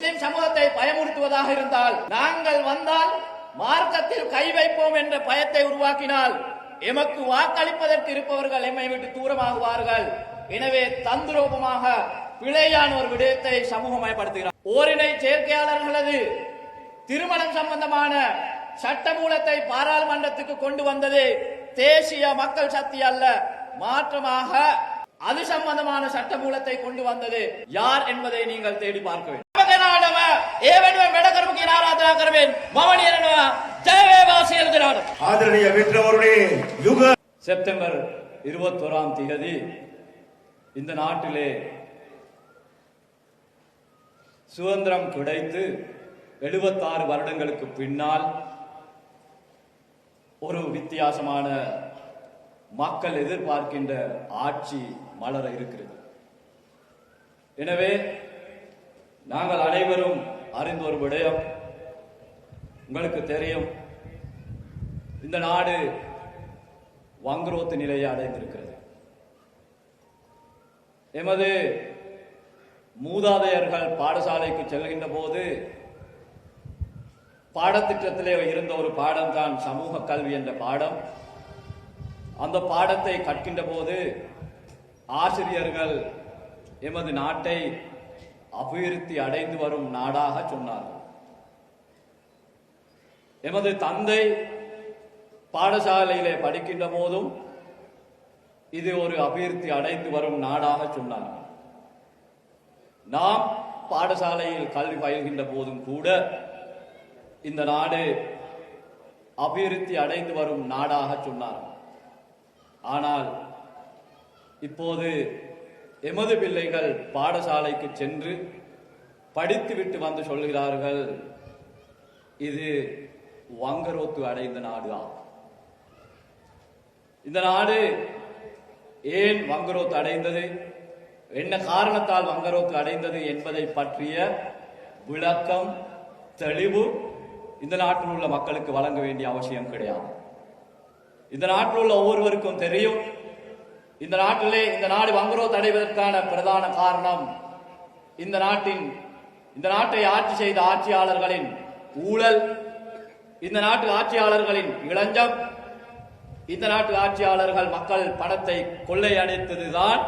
முஸ்லிம் சமூகத்தை பயமுறுத்துவதாக இருந்தால் நாங்கள் வந்தால் மார்க்கத்தில் கை வைப்போம் என்ற பயத்தை உருவாக்கினால் எமக்கு வாக்களிப்பதற்கு இருப்பவர்கள் எம்மை விட்டு தூரமாகுவார்கள். எனவே தந்திரோபமாக பிழையான ஒரு விடயத்தை சமூகமயப்படுத்துகிறார். ஓரினை சேர்க்கையாளர்களது திருமணம் சம்பந்தமான சட்டமூலத்தை பாராளுமன்றத்துக்கு கொண்டு வந்தது தேசிய மக்கள் சக்தி அல்ல மாற்றமாக அது சம்பந்தமான சட்ட மூலத்தை கொண்டு வந்தது யார் என்பதை நீங்கள் தேடி பார்க்க வேண்டும். செப்டம்பர் இருபத்தோராம் தேதி இந்த நாட்டிலே சுதந்திரம் கிடைத்து எழுபத்தாறு வருடங்களுக்கு பின்னால் ஒரு வித்தியாசமான மக்கள் எதிர்பார்க்கின்ற ஆட்சி மலர இருக்கிறது. எனவே நாங்கள் அனைவரும் அறிந்த ஒரு விடயம் உங்களுக்கு தெரியும். இந்த நாடு வங்குரோத்து நிலையை அடைந்திருக்கிறது. எமது மூதாதையர்கள் பாடசாலைக்கு செல்கின்ற போது பாடத்திட்டத்திலே இருந்த ஒரு பாடம் தான் சமூக கல்வி என்ற பாடம். அந்த பாடத்தை கற்கின்ற போது ஆசிரியர்கள் எமது நாட்டை அபிவிருத்தி அடைந்து வரும் நாடாக சொன்னார்கள் எமது தந்தை பாடசாலையிலே படிக்கின்ற போதும் இது ஒரு அபிவிருத்தி அடைந்து வரும் நாடாக சொன்னார். நாம் பாடசாலையில் கல்வி பயில்கின்ற போதும் கூட இந்த நாடு அபிவிருத்தி அடைந்து வரும் நாடாக சொன்னார். ஆனால் இப்போது எமது பிள்ளைகள் பாடசாலைக்கு சென்று படித்துவிட்டு வந்து சொல்கிறார்கள் இது வங்கரோத்து அடைந்த நாடு ஆகும். இந்த நாடு ஏன் வங்கரோத்து அடைந்தது? என்ன காரணத்தால் வங்கரோத்து அடைந்தது என்பதை பற்றிய விளக்கம் தெளிவு இந்த நாட்டில் உள்ள மக்களுக்கு வழங்க வேண்டிய அவசியம் கிடையாது. இந்த நாட்டில் உள்ள ஒவ்வொருவருக்கும் தெரியும். இந்த நாட்டிலே இந்த நாடு வங்குரோத் அடைவதற்கான பிரதான காரணம் இந்த நாட்டின் இந்த நாட்டை ஆட்சி செய்த ஆட்சியாளர்களின் ஊழல் இந்த நாட்டு ஆட்சியாளர்களின் இளஞ்சம் இந்த நாட்டு ஆட்சியாளர்கள் மக்கள் பணத்தை கொள்ளையடித்ததுதான்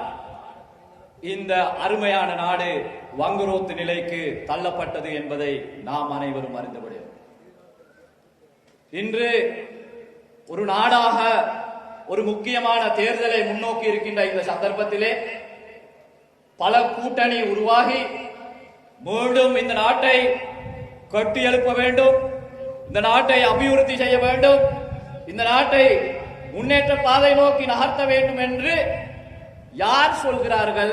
இந்த அருமையான நாடு வங்குரோத்து நிலைக்கு தள்ளப்பட்டது என்பதை நாம் அனைவரும் அறிந்தபடி இன்று ஒரு நாடாக ஒரு முக்கியமான தேர்தலை முன்னோக்கி இருக்கின்ற இந்த சந்தர்ப்பத்திலே பல கூட்டணி உருவாகி மீண்டும் இந்த நாட்டை கட்டி எழுப்ப வேண்டும் இந்த நாட்டை அபிவிருத்தி செய்ய வேண்டும் இந்த நாட்டை முன்னேற்ற பாதை நோக்கி நகர்த்த வேண்டும் என்று யார் சொல்கிறார்கள்?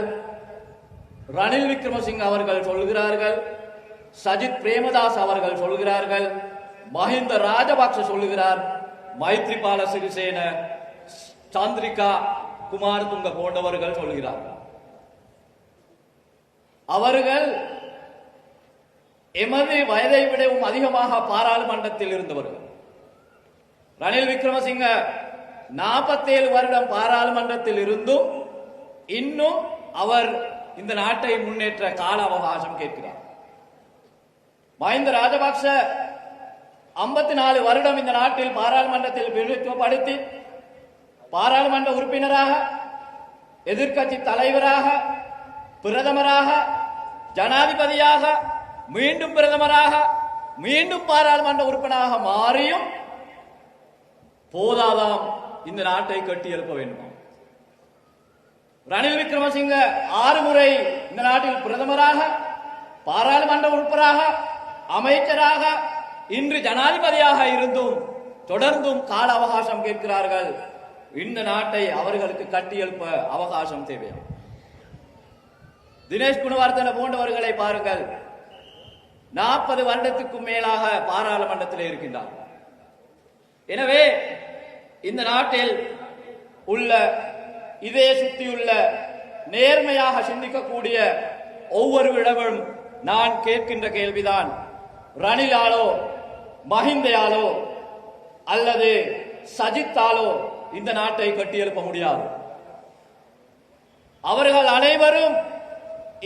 ரணில் விக்ரமசிங் அவர்கள் சொல்கிறார்கள் சஜித் பிரேமதாஸ் அவர்கள் சொல்கிறார்கள் மஹிந்த ராஜபக்ச சொல்லுகிறார் மைத்ரிபால சிறிசேன சாந்திரிகா குமார் துங்க போன்றவர்கள் சொல்கிறார்கள் அவர்கள் எமது வயதை விடவும் அதிகமாக பாராளுமன்றத்தில் இருந்தவர்கள். ரணில் விக்ரமசிங்க நாற்பத்தேழு வருடம் பாராளுமன்றத்தில் இருந்தும் இன்னும் அவர் இந்த நாட்டை முன்னேற்ற கால அவகாசம் கேட்கிறார். மஹிந்த ராஜபக்ச ஐம்பத்தி நாலு வருடம் இந்த நாட்டில் பாராளுமன்றத்தில் பிரதித்துவப்படுத்தி பாராளுமன்ற உறுப்பினராக எதிர்க்கட்சி தலைவராக பிரதமராக ஜனாதிபதியாக மீண்டும் பிரதமராக மீண்டும் பாராளுமன்ற உறுப்பினராக மாறியும் போதாதாம் இந்த நாட்டை கட்டி எழுப்ப வேண்டும்? ரணில் விக்ரமசிங்க ஆறு முறை இந்த நாட்டில் பிரதமராக பாராளுமன்ற உறுப்பினராக அமைச்சராக இன்று ஜனாதிபதியாக இருந்தும் தொடர்ந்தும் கால அவகாசம் கேட்கிறார்கள். இந்த நாட்டை அவர்களுக்கு கட்டியெழுப்ப அவகாசம் தேவை. தினேஷ் குணவர்தன போன்றவர்களை பாருங்கள். நாற்பது வருடத்துக்கும் மேலாக பாராளுமன்றத்தில் இருக்கின்றார். எனவே இந்த நாட்டில் உள்ள இதே சுற்றியுள்ள நேர்மையாக சிந்திக்கக்கூடிய ஒவ்வொரு இடமும் நான் கேட்கின்ற கேள்விதான் ரணிலாலோ மஹிந்தையாலோ அல்லது சஜித்தாலோ இந்த நாட்டை கட்டியெழுப்ப முடியாது. அவர்கள் அனைவரும்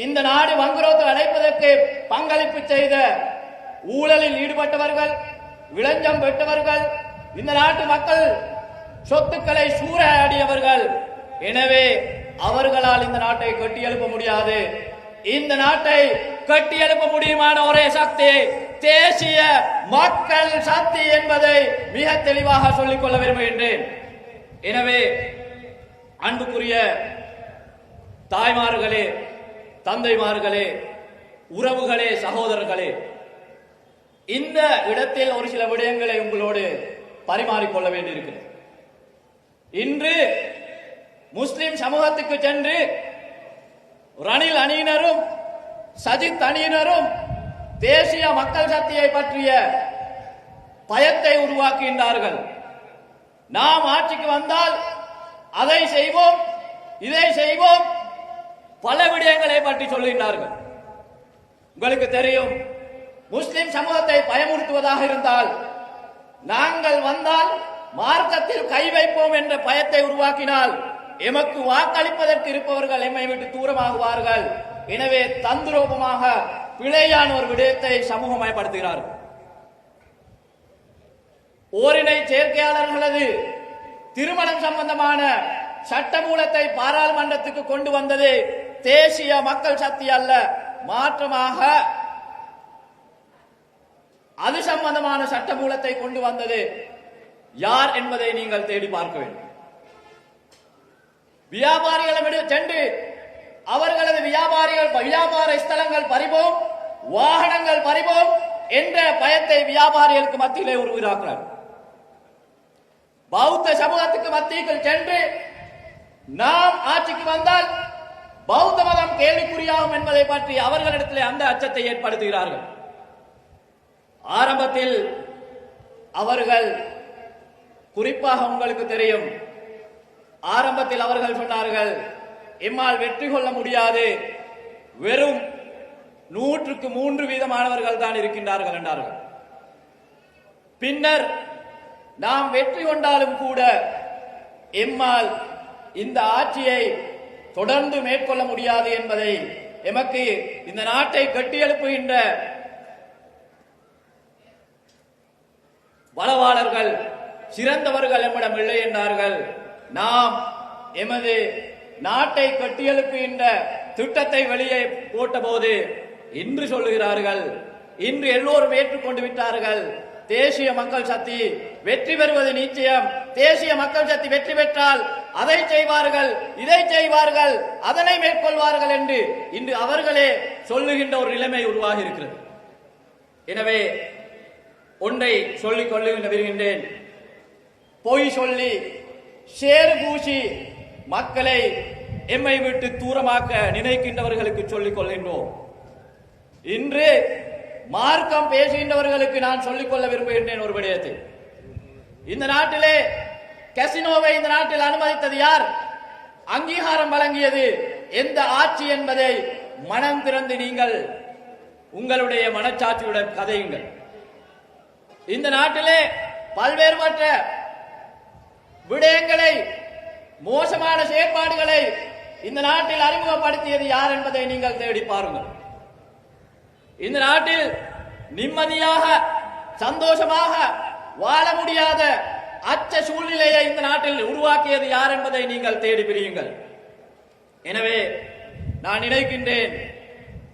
இந்த நாடு வங்குரோத்து அடைப்பதற்கு பங்களிப்பு செய்த ஊழலில் ஈடுபட்டவர்கள் விளஞ்சம் பெற்றவர்கள் இந்த நாட்டு மக்கள் சொத்துக்களை சூறையாடியவர்கள். எனவே அவர்களால் இந்த நாட்டை கட்டியெழுப்ப முடியாது. இந்த நாட்டை கட்டியெழுப்ப முடியுமான ஒரே சக்தி தேசிய மக்கள் சக்தி என்பதை மிக தெளிவாக சொல்லிக் கொள்ள விரும்புகின்றேன். எனவே அன்புக்குரிய தாய்மார்களே தந்தைமார்களே உறவுகளே சகோதரர்களே இந்த இடத்தில் ஒரு சில விடயங்களை உங்களோடு பரிமாறிக்கொள்ள வேண்டியிருக்கிறது. இன்று முஸ்லிம் சமூகத்துக்கு சென்று ரணில் அணியினரும் சஜித் அணியினரும் தேசிய மக்கள் சக்தியை பற்றிய பயத்தை உருவாக்குகின்றார்கள். நாம் ஆட்சிக்கு வந்தால் அதை செய்வோம் இதை செய்வோம் பல விடயங்களை பற்றி சொல்கின்றார்கள். உங்களுக்கு தெரியும் முஸ்லிம் சமூகத்தை பயமுறுத்துவதாக இருந்தால் நாங்கள் வந்தால் மார்க்கத்தில் கை வைப்போம் என்ற பயத்தை உருவாக்கினால் எமக்கு வாக்களிப்பதற்கு இருப்பவர்கள் எம்மை விட்டு தூரமாகுவார்கள். எனவே தந்திரோபமாக பிழையான ஒரு விடயத்தை சமூகமயப்படுத்துகிறார்கள் ஓரினை சேர்க்கையாளர்களது திருமணம் சம்பந்தமான சட்டமூலத்தை பாராளுமன்றத்துக்கு கொண்டு வந்தது தேசிய மக்கள் சக்தி அல்ல மாற்றமாக அது சம்பந்தமான சட்டமூலத்தை கொண்டு வந்தது யார் என்பதை நீங்கள் தேடி பார்க்க வேண்டும். வியாபாரிகளிடம் சென்று அவர்களது வியாபாரிகள் வியாபார ஸ்தலங்கள் பறிபோம் வாகனங்கள் பறிபோம் என்ற பயத்தை வியாபாரிகளுக்கு மத்தியிலே உருவாக்குறார். பௌத்த சமூகத்துக்கு மத்தியில் சென்று நாம் ஆட்சிக்கு வந்தால் பௌத்த மதம் கேள்விக்குறியாகும் என்பதை பற்றி அவர்களிடத்திலே அந்த அச்சத்தை ஏற்படுத்துகிறார்கள். ஆரம்பத்தில் அவர்கள் குறிப்பாக உங்களுக்கு தெரியும். ஆரம்பத்தில் அவர்கள் சொன்னார்கள் எம்மால் வெற்றி கொள்ள முடியாது. வெறும் நூற்றுக்கு மூன்று வீதமானவர்கள் தான் இருக்கின்றார்கள் என்றார்கள். பின்னர் நாம் வெற்றி கொண்டாலும் கூட எம்மால் இந்த ஆட்சியை தொடர்ந்து மேற்கொள்ள முடியாது என்பதை எமக்கு இந்த நாட்டை கட்டியெழுப்புகின்ற வளவாளர்கள் சிறந்தவர்கள் எம்மிடம் இல்லை என்றார்கள். நாம் எமது நாட்டை கட்டியெழுப்புகின்ற திட்டத்தை வெளியே போட்டபோது இன்று சொல்லுகிறார்கள் இன்று எல்லோரும் ஏற்றுக்கொண்டு விட்டார்கள். தேசிய மக்கள் சக்தி வெற்றி பெறுவது நிச்சயம். தேசிய மக்கள் சக்தி வெற்றி பெற்றால் அதை செய்வார்கள் இதை செய்வார்கள் அதனை மேற்கொள்வார்கள் என்று இன்று அவர்களே சொல்லுகின்ற ஒரு நிலைமை உருவாகி இருக்கிறது. எனவே ஒன்றை சொல்லிக் கொள்ள விரும்புகின்றேன். பொய் சொல்லி சேறு பூசி மக்களை எம்மை விட்டு தூரமாக்க நினைக்கின்றவர்களுக்கு சொல்லிக் கொள்கின்றோம். இன்று மார்க்கம் பேசுகின்றவர்களுக்கு நான் சொல்லிக் கொள்ள விரும்புகின்றேன் ஒரு விடயத்தை. இந்த நாட்டிலே கசினோவை இந்த நாட்டில் அனுமதித்தது யார்? அங்கீகாரம் வழங்கியது எந்த ஆட்சி என்பதை மனம் திறந்து நீங்கள் உங்களுடைய மனச்சாட்சியுடன் கதையுங்கள். இந்த நாட்டிலே பல்வேறுபட்ட விடயங்களை மோசமான செயற்பாடுகளை இந்த நாட்டில் அறிமுகப்படுத்தியது யார் என்பதை நீங்கள் தேடி பாருங்கள். இந்த நாட்டில் நிம்மதியாக சந்தோஷமாக வாழ முடியாத அச்ச சூழ்நிலையை இந்த நாட்டில் உருவாக்கியது யார் என்பதை நீங்கள் தேடி பிரியுங்கள். எனவே நான் நினைக்கின்றேன்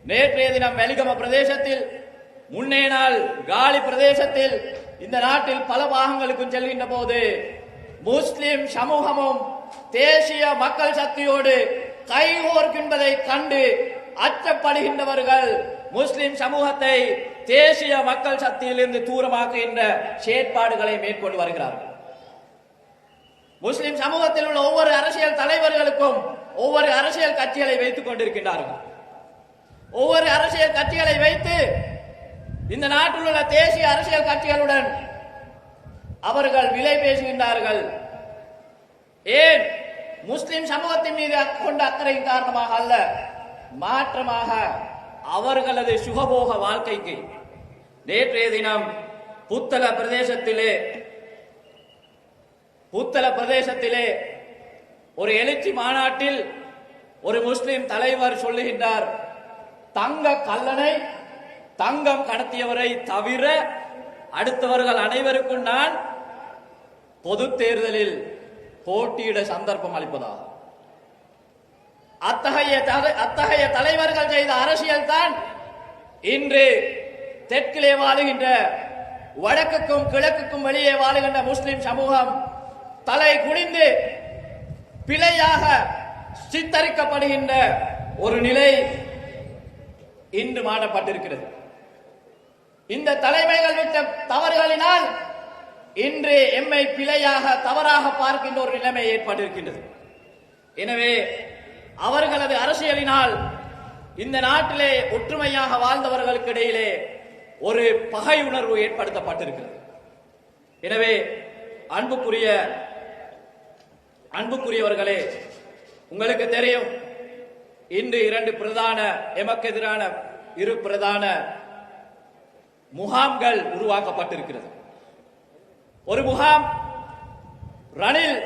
நேற்றைய தினம் வெலிகம பிரதேசத்தில் முன்னே நாள் காலி பிரதேசத்தில் இந்த நாட்டில் பல பாகங்களுக்கும் செல்கின்ற போது முஸ்லிம் சமூகமும் தேசிய மக்கள் சக்தியோடு கைகோர்க்கின்றதை கண்டு அச்சப்படுகின்றவர்கள் முஸ்லிம் சமூகத்தை தேசிய மக்கள் சக்தியிலிருந்து தூரமாக்குகின்ற செயற்பாடுகளை மேற்கொண்டு வருகிறார்கள். முஸ்லிம் சமூகத்தில் உள்ள ஒவ்வொரு அரசியல் தலைவர்களுக்கும் ஒவ்வொரு அரசியல் கட்சிகளை வைத்துக் கொண்டிருக்கின்றார்கள். ஒவ்வொரு அரசியல் கட்சிகளை வைத்து இந்த நாட்டில் உள்ள தேசிய அரசியல் கட்சிகளுடன் அவர்கள் விலை பேசுகின்றார்கள். ஏன் முஸ்லிம் சமூகத்தின் மீது கொண்ட அக்கறையின் காரணமாக அல்ல மாற்றமாக அவர்களது சுகபோக வாழ்க்கைக்கு நேற்றைய தினம் புத்தள பிரதேசத்திலே புத்தள பிரதேசத்திலே ஒரு எழுச்சி மாநாட்டில் ஒரு முஸ்லிம் தலைவர் சொல்லுகின்றார் தங்க கல்லனை தங்கம் கடத்தியவரை தவிர அடுத்தவர்கள் அனைவருக்கும் நான் பொது தேர்தலில் போட்டியிட சந்தர்ப்பம் அளிப்பதாகும் அத்தகைய தலை- அத்தகைய தலைவர்கள் செய்த அரசியல் தான் இன்று தெற்கிலே வாழுகின்ற வடக்குக்கும் கிழக்குக்கும் வெளியே வாழுகின்ற முஸ்லிம் சமூகம் தலை குனிந்து பிழையாக சித்தரிக்கப்படுகின்ற ஒரு நிலை இன்று மாடப்பட்டிருக்கிறது இந்த தலைமைகள் விட்ட தவறுகளினால் இன்று எம்மை பிழையாக தவறாக பார்க்கின்ற ஒரு நிலைமை ஏற்பட்டிருக்கின்றது. எனவே அவர்களது அரசியலினால் இந்த நாட்டிலே ஒற்றுமையாக வாழ்ந்தவர்களுக்கு இடையிலே ஒரு பகை உணர்வு ஏற்படுத்தப்பட்டிருக்கிறது. எனவே அன்புக்குரிய அன்புக்குரியவர்களே உங்களுக்கு தெரியும் இன்று இரண்டு பிரதான எமக்கு எதிரான இரு பிரதான முகாம்கள் உருவாக்கப்பட்டிருக்கிறது. ஒரு முகாம் ரணில்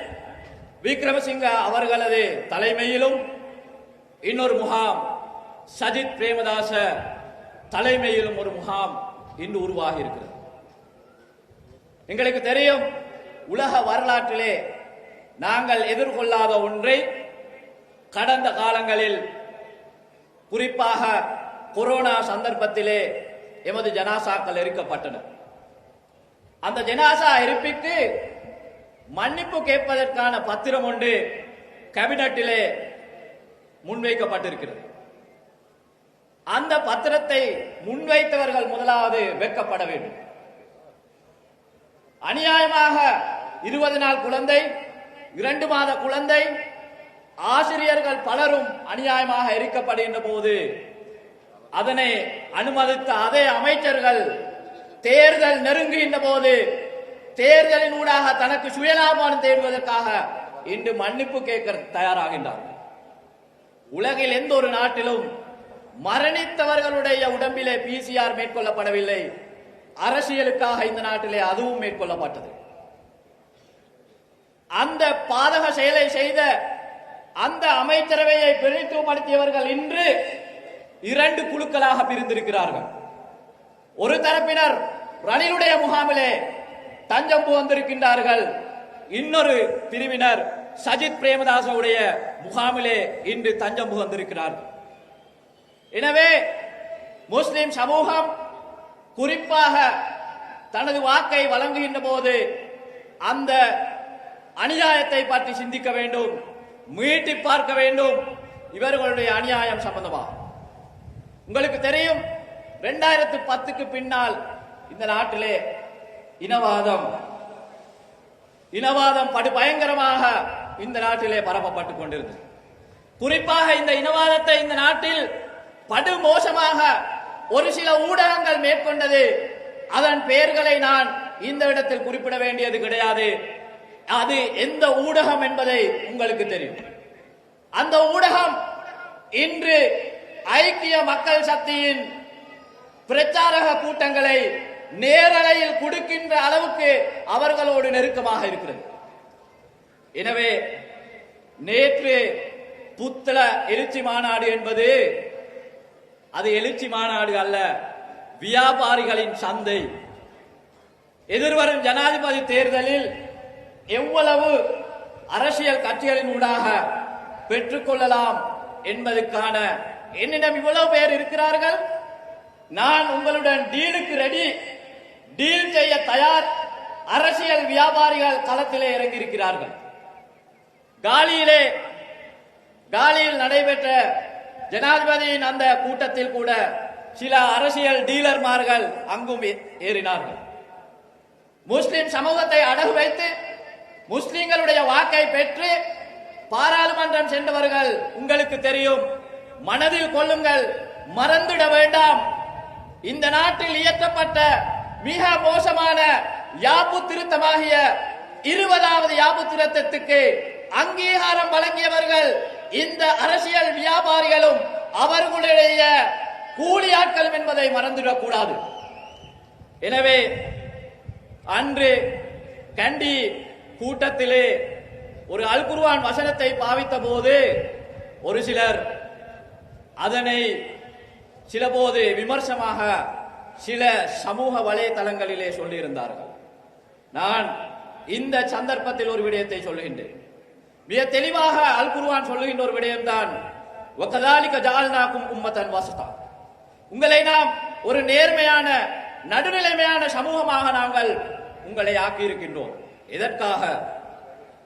விக்ரமசிங்க அவர்களது தலைமையிலும் இன்னொரு முகாம் சஜித் பிரேமதாச தலைமையிலும் ஒரு முகாம் இன்று உருவாகி இருக்கிறது எங்களுக்கு தெரியும் உலக வரலாற்றிலே நாங்கள் எதிர்கொள்ளாத ஒன்றை கடந்த காலங்களில் குறிப்பாக கொரோனா சந்தர்ப்பத்திலே எமது ஜனாசாக்கள் எரிக்கப்பட்டன அந்த ஜனாசா எரிப்பிற்கு மன்னிப்பு கேட்பதற்கான பத்திரம் ஒன்று கேபினட்டிலே முன்வைக்கப்பட்டிருக்கிறது. அந்த பத்திரத்தை முன்வைத்தவர்கள் முதலாவது வெட்கப்பட வேண்டும். அநியாயமாக இருபது நாள் குழந்தை இரண்டு மாத குழந்தை ஆசிரியர்கள் பலரும் அநியாயமாக எரிக்கப்படுகின்ற போது அதனை அனுமதித்த அதே அமைச்சர்கள் தேர்தல் நெருங்குகின்ற போது. தேர்தலின் ஊடாக தனக்கு சுயலாபம் தேடுவதற்காக இன்று மன்னிப்பு கேட்க தயாராகின்றார்கள் உலகில் எந்த ஒரு நாட்டிலும் மரணித்தவர்களுடைய உடம்பிலே பிசிஆர் மேற்கொள்ளப்படவில்லை. அரசியலுக்காக இந்த நாட்டிலே அதுவும் மேற்கொள்ளப்பட்டது. அந்த பாதக செயலை செய்த அந்த அமைச்சரவையை பிரதித்துவப்படுத்தியவர்கள் இன்று இரண்டு குழுக்களாக பிரிந்திருக்கிறார்கள். ஒரு தரப்பினர் ரணிலுடைய முகாமிலே தஞ்சம் வந்திருக்கின்றார்கள். இன்னொரு பிரிவினர் சஜித் பிரேமதாசவுடைய முகாமிலே இன்று தஞ்சம் புகுந்திருக்கிறார்கள் எனவே முஸ்லிம் சமூகம் குறிப்பாக தனது வாக்கை வழங்குகின்ற போது அந்த அநியாயத்தை பற்றி சிந்திக்க வேண்டும் மீட்டி பார்க்க வேண்டும். இவர்களுடைய அநியாயம் சம்பந்தமாக உங்களுக்கு தெரியும் ரெண்டாயிரத்து பத்துக்கு பின்னால் இந்த நாட்டிலே இனவாதம் இனவாதம் படு பயங்கரமாக இந்த நாட்டிலே பரப்பப்பட்டுக் கொண்டிருந்தது. குறிப்பாக இந்த இனவாதத்தை இந்த நாட்டில் படு மோசமாக ஒரு சில ஊடகங்கள் மேற்கொண்டது அதன் பெயர்களை நான் இந்த இடத்தில் குறிப்பிட வேண்டியது கிடையாது. அது எந்த ஊடகம் என்பதை உங்களுக்கு தெரியும். அந்த ஊடகம் இன்று ஐக்கிய மக்கள் சக்தியின் பிரச்சாரக கூட்டங்களை நேரலையில் கொடுக்கின்ற அளவுக்கு அவர்களோடு நெருக்கமாக இருக்கிறது. எனவே நேற்று புத்தள எழுச்சி மாநாடு என்பது அது எழுச்சி மாநாடு அல்ல வியாபாரிகளின் சந்தை. எதிர்வரும் ஜனாதிபதி தேர்தலில் எவ்வளவு அரசியல் கட்சிகளின் ஊடாக பெற்றுக்கொள்ளலாம் என்பதற்கான என்னிடம் இவ்வளவு பேர் இருக்கிறார்கள். நான் உங்களுடன் டீலுக்கு ரெடி டீல் செய்ய தயார். அரசியல் வியாபாரிகள் களத்திலே இறங்கியிருக்கிறார்கள். காலியிலே காலியில் நடைபெற்ற ஜனாதிபதியின் அந்த கூட்டத்தில் கூட சில அரசியல் டீலர்மார்கள் அங்கும் ஏறினார்கள். முஸ்லிம் சமூகத்தை அடகு வைத்து முஸ்லிம்களுடைய வாக்கை பெற்று பாராளுமன்றம் சென்றவர்கள் உங்களுக்கு தெரியும். மனதில் கொள்ளுங்கள். மறந்துட வேண்டாம். இந்த நாட்டில் இயற்றப்பட்ட மிக மோசமான யாப்பு திருத்தமாகிய இருபதாவது யாப்பு திருத்தத்துக்கு அங்கீகாரம் வழங்கியவர்கள் இந்த அரசியல் வியாபாரிகளும் அவர்களுடைய கூலியாட்களும் என்பதை மறந்துவிடக் கூடாது எனவே அன்று கண்டி கூட்டத்திலே ஒரு அல்குருவான் வசனத்தை பாவித்த போது ஒரு சிலர் அதனை சில போது விமர்சமாக சில சமூக வலைதளங்களிலே சொல்லியிருந்தார்கள். நான் இந்த சந்தர்ப்பத்தில் ஒரு விடயத்தை சொல்லுகின்றேன். மிக தெளிவாக அல் குருவான் சொல்லுகின்ற ஒரு விடயம்தான் வகதாலிக உம்மத்தன் வசதா உங்களை நாம் ஒரு நேர்மையான நடுநிலைமையான சமூகமாக நாங்கள் உங்களை ஆக்கியிருக்கின்றோம். எதற்காக?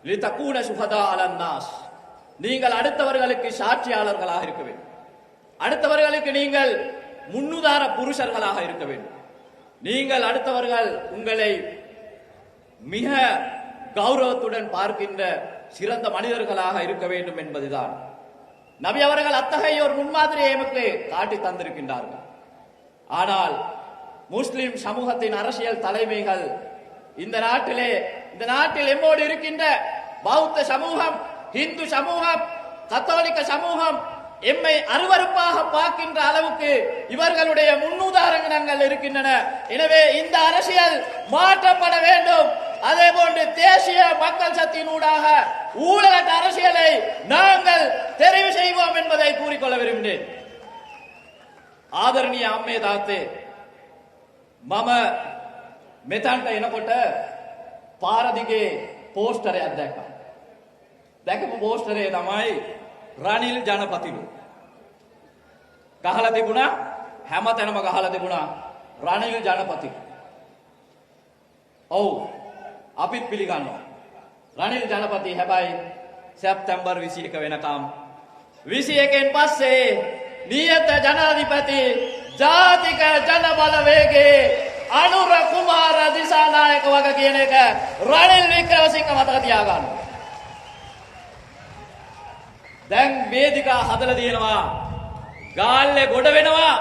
லிதக்கூன சுகதா அலந்தாஸ் நீங்கள் அடுத்தவர்களுக்கு சாட்சியாளர்களாக இருக்க வேண்டும். அடுத்தவர்களுக்கு நீங்கள் முன்னுதார புருஷர்களாக இருக்க வேண்டும். நீங்கள் அடுத்தவர்கள் உங்களை மிக கௌரவத்துடன் பார்க்கின்ற சிறந்த மனிதர்களாக இருக்க வேண்டும் என்பதுதான். நபி அவர்கள் அத்தகைய ஒரு முன்மாதிரியை எமக்கு காட்டி தந்திருக்கின்றார்கள். ஆனால் முஸ்லிம் சமூகத்தின் அரசியல் தலைமைகள் இந்த நாட்டிலே இந்த நாட்டில் எம்மோடு இருக்கின்ற பௌத்த சமூகம் இந்து சமூகம் கத்தோலிக்க சமூகம் எம்மை அருவருப்பாக பார்க்கின்ற அளவுக்கு இவர்களுடைய முன்னுதாரணங்கள் இருக்கின்றன எனவே இந்த அரசியல் மாற்றப்பட வேண்டும் அதே போன்று தேசிய மக்கள் சக்தியினூடாக ஊழலற்ற அரசியலை நாங்கள் தெரிவு செய்வோம் என்பதை கூறிக்கொள்ள விரும்பினேன் ආදරණීය අම්මේ තාත්තේ මම මෙතන්ට එනකොට පාර දිගේ පෝස්ටරයක් දැක්කා. දැකපු පෝස්ටරේ තමයි රනිල් ජනපතිලු. ගහලා තිබුණා හැම තැනම ගහලා තිබුණා රනිල් ජනපති. ඔව් අපිත් පිළිගන්නවා. රනිල් ජනපති හැබැයි සැප්තැම්බර් 21 වෙනකම් 21න් පස්සේ නියත ජනාධිපති ජාතික ජන බලවේගේ අනුර කුමාර දිසානායක වග කියන එක රනිල් වික්‍රමසිංහ මතක තියාගන්න. දැන් වේදිකා හදලා තියෙනවා. ගාල්ලේ ගොඩ වෙනවා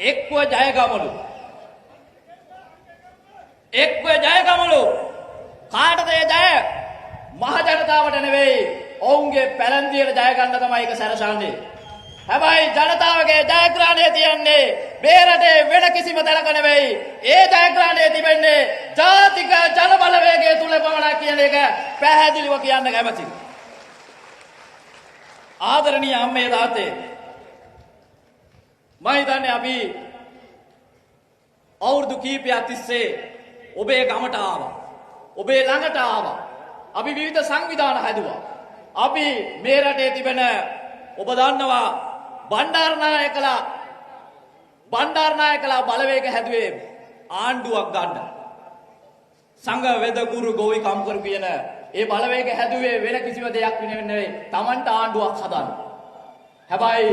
එක්ව ජයගමලු. එක්ව ජයගමලු. කාටද ඒ ජය? මහ ජනතාවට නෙවෙයි. ඔවුන්ගේ පැලැන්තියට ජය ගන්න තමයි ඒක සැරසන්නේ. හැබැයි ජනතාවගේ ජයග්‍රහණය තියන්නේ මේ රටේ වෙන කිසිම තැනක නෙවෙයි. ඒ ජයග්‍රහණය තිබෙන්නේ ජාතික ජන බලවේගය තුල පමණක් කියන එක පැහැදිලිව කියන්න කැමතියි. ආදරණීය අම්මේ තාත්තේ මම හිතන්නේ අපි අවුරුදු කීපයක් තිස්සේ ඔබේ ගමට ආවා. ඔබේ ළඟට ආවා. අපි විවිධ සංවිධාන හැදුවා. අපි මේ රටේ තිබෙන ඔබ දන්නවා බණ්ඩාරනායකලා බණ්ඩාරනායකලා බලවේග හැදුවේ ආණ්ඩුවක් ගන්න. සංඝ වෙද ගුරු ගෝවි කම්කරු කියන ඒ බලවේග හැදුවේ වෙන කිසිම දෙයක් නෙවෙයි. Tamanට ආණ්ඩුවක් හදන්න. හැබැයි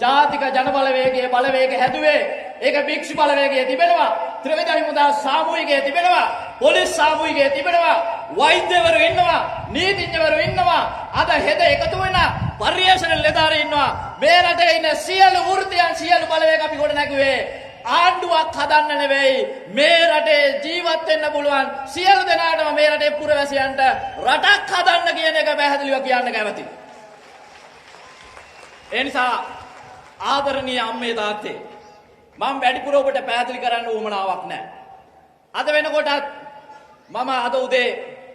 ජාතික ජන බලවේගයේ බලවේග හැදුවේ ඒක භික්ෂු බලවේගයේ තිබෙනවා. ත්‍රිවිධ හිමුදා සාමූහිකයේ තිබෙනවා. පොලිස් සාමූහිකයේ තිබෙනවා. වෛද්‍යවරු ඉන්නවා. නීතිඥවරු ඉන්නවා. අද හෙද එකතු වෙන පර්යේෂණ නිලධාරීන් ඉන්නවා. මේ රටේ ඉන්න සියලු වෘත්තීයන් සියලු බලවේග අපි ගොඩ නැගුවේ ආණ්ඩුවක් හදන්න නෙවෙයි මේ රටේ ජීවත් වෙන්න පුළුවන් සියලු දෙනාටම මේ රටේ පුරවැසියන්ට රටක් හදන්න කියන එක පැහැදිලිව කියන්න කැමතියි ඒ නිසා ආදරණීය අම්මේ තාත්තේ මම වැඩිපුර ඔබට පැහැදිලි කරන්න උවමනාවක් නැහැ. අද වෙනකොටත් මම අද උදේ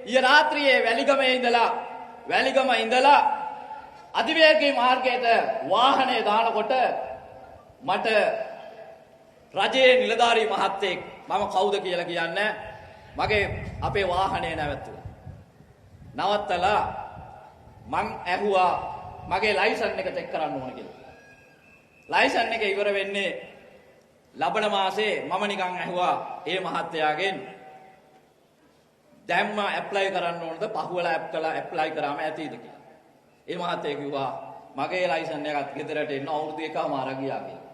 ඊය රාත්‍රියේ වැලිගමේ ඉඳලා වැලිගම ඉඳලා අධිවේගී මාර්ගයට වාහනේ දානකොට මට රජයේ නිලධාරී මහත්තයෙක් මම කවුද කියලා කියන්නේ මගේ අපේ වාහනේ නැවතුණා. නවත්තලා මං ඇහුවා මගේ ලයිසන් එක චෙක් කරන්න ඕන කියලා. ලයිසන් එක ඉවර වෙන්නේ ලබන මාසේ මම නිකන් ඇහුවා ඒ මහත්තයාගෙන් දැම්ම ඇප්ලයි කරන්න ඕනද පහුවලා ඇප් කළා ඇප්ලයි කරාම ඇතිද කියලා. ඒ මහත්තයා කිව්වා මගේ ලයිසන් එකත් ගෙදරට එන්න අවුරුදු එකමාරක් ගියා කියලා.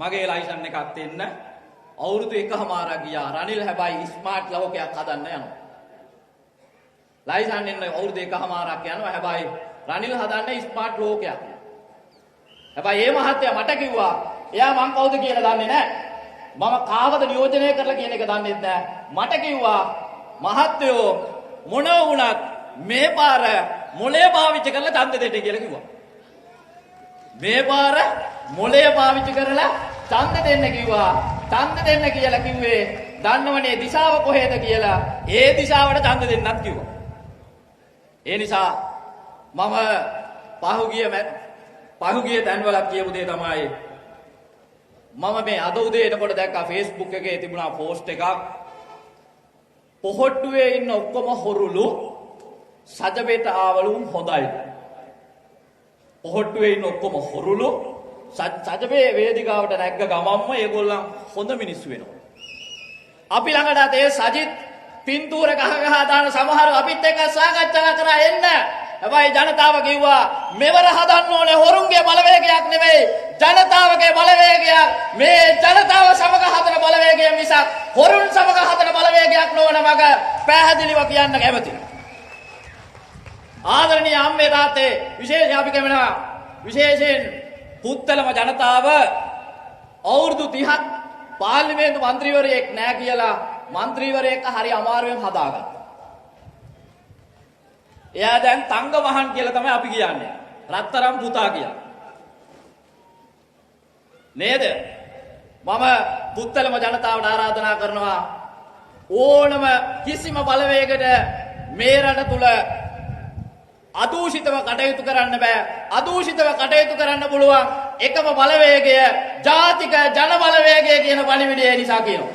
මගේ ලයිසන් එකත් එන්න අවුරුදු එකමාරක් ගියා. රනිල් හැබැයි ස්මාර්ට් ලෝකයක් හදන්න යනවා. ලයිසන් එන්න අවුරුදු එකමාරක් යනවා. හැබැයි රනිල් හදන්නේ ස්මාර්ට් ලෝකයක්. හැබැයි මේ මහත්තයා මට කිව්වා එයා මං කවුද කියලා දන්නේ නැහැ. මම කාවද නියෝජනය කරලා කියන එක දන්නේ නැහැ. මට කිව්වා මහත්තයෝ මොන වුණත් මේ පාර මොලේ පාවිච්චි කරලා ඡන්ද දෙන්න කියලා කිව්වා. මේ පාර මොලේ පාවිච්චි කරලා ඡන්ද දෙන්න කිව්වා. ඡන්ද දෙන්න කියලා කිව්වේ දන්නවනේ දිශාව කොහෙද කියලා. ඒ දිශාවට ඡන්ද දෙන්නත් කිව්වා. ඒ නිසා මම පහුගිය මැ- පහුගිය තැන්වලක් කියපු දේ තමයි මම මේ අද උදේ එනකොට දැක්කා Facebook එකේ තිබුණා පෝස්ට් එකක් පොහොට්ටුවේ ඉන්න ඔක්කොම හොරුලු සජබේට ආවලු හොඳයි. පොහොට්ටුවේ ඉන්න ඔක්කොම හොරුලු සජබේ වේදිකාවට නැග්ග ගමම්ම ඒගොල්ලන් හොඳ මිනිස්සු වෙනවා. අපි ළඟට ඒ සජිත් පින්තූර ගහ ගහ දාන සමහර අපිත් එක්ක සාකච්ඡා කරා එන්න. හැබැයි ජනතාව කිව්වා මෙවර හදන්න ඕනේ හොරුන්ගේ බලවේගයක් නෙවෙයි ජනතාවගේ බලවේගයක් මේ ජනතාව සමග හදන බලවේගය මිසක් හොරුන් සමග හදන බලවේගයක් නොවන වග පැහැදිලිව කියන්න කැමතියි. ආදරණීය අම්මේ තාත්තේ විශේෂයෙන් අපි කියනවා විශේෂයෙන් පුත්තලම ජනතාව අවුරුදු 30ක් පාර්ලිමේන්තු මන්ත්‍රීවරයෙක් නෑ කියලා මන්ත්‍රීවරයෙක් හරි අමාරුවෙන් හදාගත්තා. එයා දැන් තංග වහන් කියලා තමයි අපි කියන්නේ. රත්තරම් පුතා කියලා. නේද? මම පුත්තලම ජනතාවට ආරාධනා කරනවා ඕනම කිසිම බලවේගයකට මේ රට තුල අදූෂිතව කටයුතු කරන්න බෑ. අදූෂිතව කටයුතු කරන්න පුළුවන් එකම බලවේගය ජාතික ජන බලවේගය කියන පණිවිඩය ඒ නිසා කියනවා.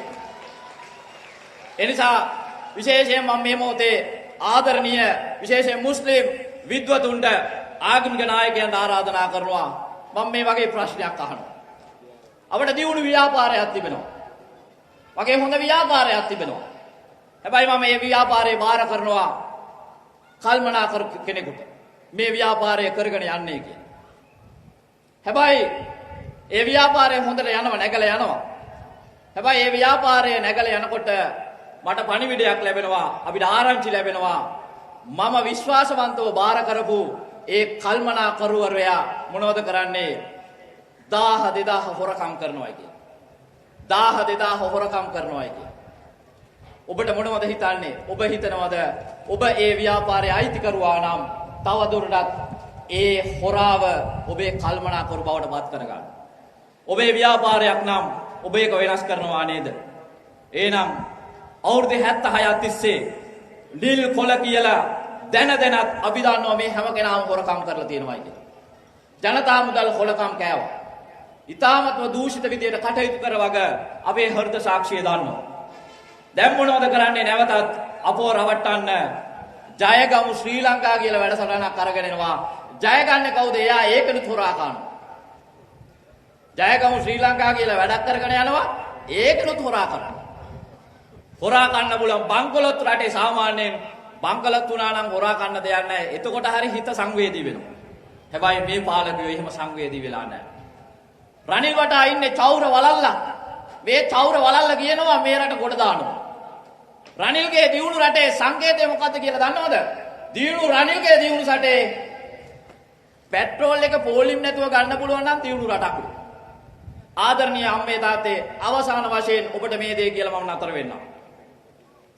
එනිසා විශේෂයෙන් මම මේ මොහොතේ ආදරණීය විශේෂයෙන් මුස්ලිම් විද්වතුන්ට ආගමික නායකයන්ට ආරාධනා කරනවා. මම මේ වගේ ප්‍රශ්නයක් අහනවා. අපිට දියුණු ව්‍යාපාරයක් තිබෙනවා. වගේ හොඳ ව්‍යාපාරයක් තිබෙනවා. හැබැයි මම මේ ව්‍යාපාරේ බාර කරනවා. කල්මනා කර කෙනෙකුට මේ ව්‍යාපාරය කරගෙන යන්නේ කියලා. හැබැයි ඒ ව්‍යාපාරය හොඳට යනවා නැගලා යනවා. හැබැයි ඒ ව්‍යාපාරය නැගලා යනකොට මට පණිවිඩයක් ලැබෙනවා අපිට ආරංචි ලැබෙනවා මම විශ්වාසවන්තව බාර කරපු ඒ කල්මනා කරුවරයා මොනවද කරන්නේ 1000 2000 හොරකම් කරනවා කියලා. 1000 2000 හොරකම් කරනවා කියලා. ඔබට මොනවද හිතන්නේ? ඔබ හිතනවද ඔබ ඒ ව්‍යාපාරයේ අයිතිකරුවා නම් තවදුරටත් ඒ හොරාව ඔබේ කල්මනාකරු බවට පත් කරගන්න. ඔබේ ව්‍යාපාරයක් නම් ඔබ ඒක වෙනස් කරනවා නේද? එහෙනම් අවුරුදු 76ක් තිස්සේ නිල් කොළ කියලා දැන දැනත් අපි දන්නවා මේ හැම කෙනාම හොරකම් කරලා තියෙනවා කියලා. ජනතා මුදල් හොරකම් කෑවා. ඊ타මත්ව දූෂිත විදියට කටයුතු කරවග අපේ හෘද සාක්ෂිය දන්නවා. දැන් මොනවද කරන්නේ? නැවතත් අපෝ රවට්ටන්න. ජයගමු ශ්‍රී ලංකා කියලා වැඩසටහනක් අරගෙන එනවා. ජය ගන්න කවුද? එයා ඒකනුත් හොරා කනවා ජයගමු ශ්‍රී ලංකා කියලා වැඩක් කරගෙන යනවා. ඒකනුත් හොරා කරනවා හොරා කන්න බුලන් බංකොලොත් රටේ සාමාන්‍යයෙන් බංකොලොත් වුණා නම් හොරා කන්න දෙයක් නැහැ. එතකොට හරි හිත සංවේදී වෙනවා. හැබැයි මේ පාලකයෝ එහෙම සංවේදී වෙලා නැහැ. රනිල් වටා ඉන්නේ චෞර වලල්ලා මේ චෞර වලල්ලා කියනවා මේ රට කොට දානවා. රනිල්ගේ දියුණු රටේ සංකේතය මොකද්ද කියලා දන්නවද? දියුණු රනිල්ගේ දියුණු රටේ පෙට්‍රෝල් එක පෝලිම් නැතුව ගන්න පුළුවන් නම් දියුණු රටක්. ආදරණීය අම්මේ තාත්තේ අවසාන වශයෙන් ඔබට මේ දේ කියලා මම නතර වෙන්නම්.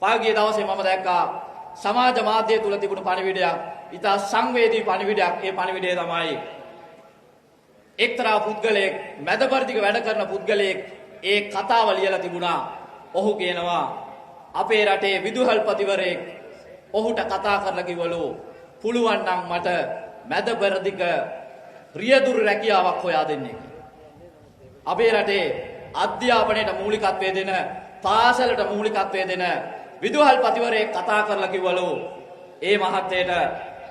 පහුගිය දවසේ මම දැක්කා සමාජ මාධ්‍ය තුල තිබුණු පණිවිඩයක්. ඉතා සංවේදී පණිවිඩයක්. ඒ පණිවිඩය තමයි එක්තරා පුද්ගලයෙක් මැදපරිදික වැඩ කරන පුද්ගලයෙක් ඒ කතාව ලියලා තිබුණා. ඔහු කියනවා අපේ රටේ විදුහල්පතිවරයෙක් ඔහුට කතා කරලා කිව්වලු පුළුවන් නම් මට මැදපරිදික රියදුරු රැකියාවක් හොයා දෙන්නේ. අපේ රටේ අධ්‍යාපනයට මූලිකත්වය දෙන පාසලට මූලිකත්වය දෙන විදුහල්පතිවරයෙක් කතා කරලා කිව්වලු ඒ මහත්තයට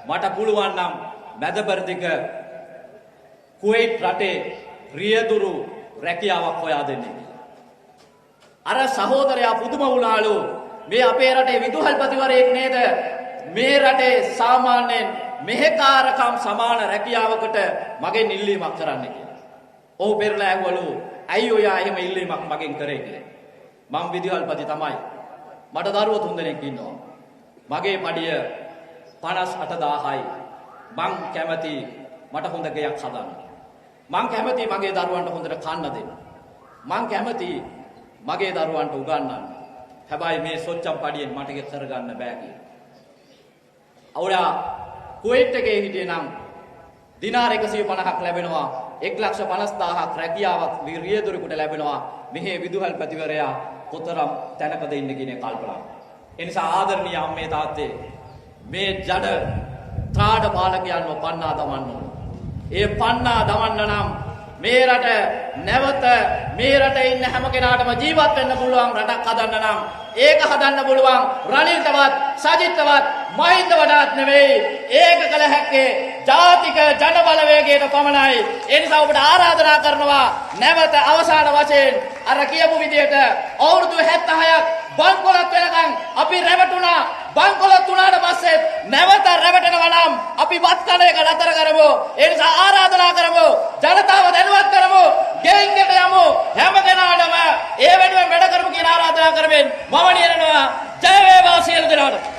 මට පුළුවන් නම් මැදපරිදික කුවයිට් රටේ රියදුරු රැකියාවක් හොයා දෙන්නේ. අර සහෝදරයා පුදුම වුණාලු මේ අපේ රටේ විදුහල්පතිවරයෙක් නේද මේ රටේ සාමාන්‍යයෙන් මෙහෙකාරකම් සමාන රැකියාවකට මගෙන් ඉල්ලීමක් කරන්න කියලා. ඔහු පෙරලා ඇහුවලු ඇයි ඔයා එහෙම ඉල්ලීමක් මගෙන් කරේ කියලා. මං විදුහල්පති තමයි. මට දරුවෝ තුන්දෙනෙක් ඉන්නවා. මගේ පඩිය 58000යි. මං කැමති මට හොඳ ගෙයක් හදන්න. මං කැමති මගේ දරුවන්ට හොඳට කන්න දෙන්න. මං කැමති මගේ දරුවන්ට උගන්වන්න. හැබැයි මේ සොච්චම් පඩියෙන් මට ඒක කරගන්න බෑ කියලා. අවුලා කුවේට් එකේ හිටියේ නම් දිනාර 150ක් ලැබෙනවා 150000ක් රැකියාවක් රියදුරෙකුට ලැබෙනවා මෙහි විදුහල්පතිවරයා කොතරම් තැනකද ඉන්නේ කියන කල්පනා. ඒ නිසා ආදරණීය අම්මේ තාත්තේ මේ ජඩ ත්‍රාඩ පාලකයන්ව පන්නා දමන්න ඕන. ඒ පන්නා දමන්න නම් මේ රට නැවත මේ රටේ ඉන්න හැම කෙනාටම ජීවත් වෙන්න පුළුවන් රටක් හදන්න නම්. ඒක හදන්න පුළුවන් රනිල්ටවත් සජිත්ටවත් මහින්ද වඩාත් නෙවෙයි. ඒක කළ හැක්කේ ජාතික ජන බලවේගයට පමණයි. ඒ නිසා ඔබට ආරාධනා කරනවා නැවත අවසාන වශයෙන් අර කියපු විදිහට අවුරුදු 76ක් බංකොලොත් වෙනකන් අපි රැවටුණා. බංකොලොත් උනාට පස්සේ නැවත රැවටෙනවා නම් අපි වත් කන එක නතර කරමු. ඒ නිසා ආරාධනා කරමු. ජනතාව දැනුවත් කරමු. ගෙයින් ගෙට යමු. හැම කෙනාටම ඒ වෙනුවෙන් වැඩ කරමු කියන ආරාධනා කරමින් මම නියනවා. ජය වේවා සියලු දෙනාට.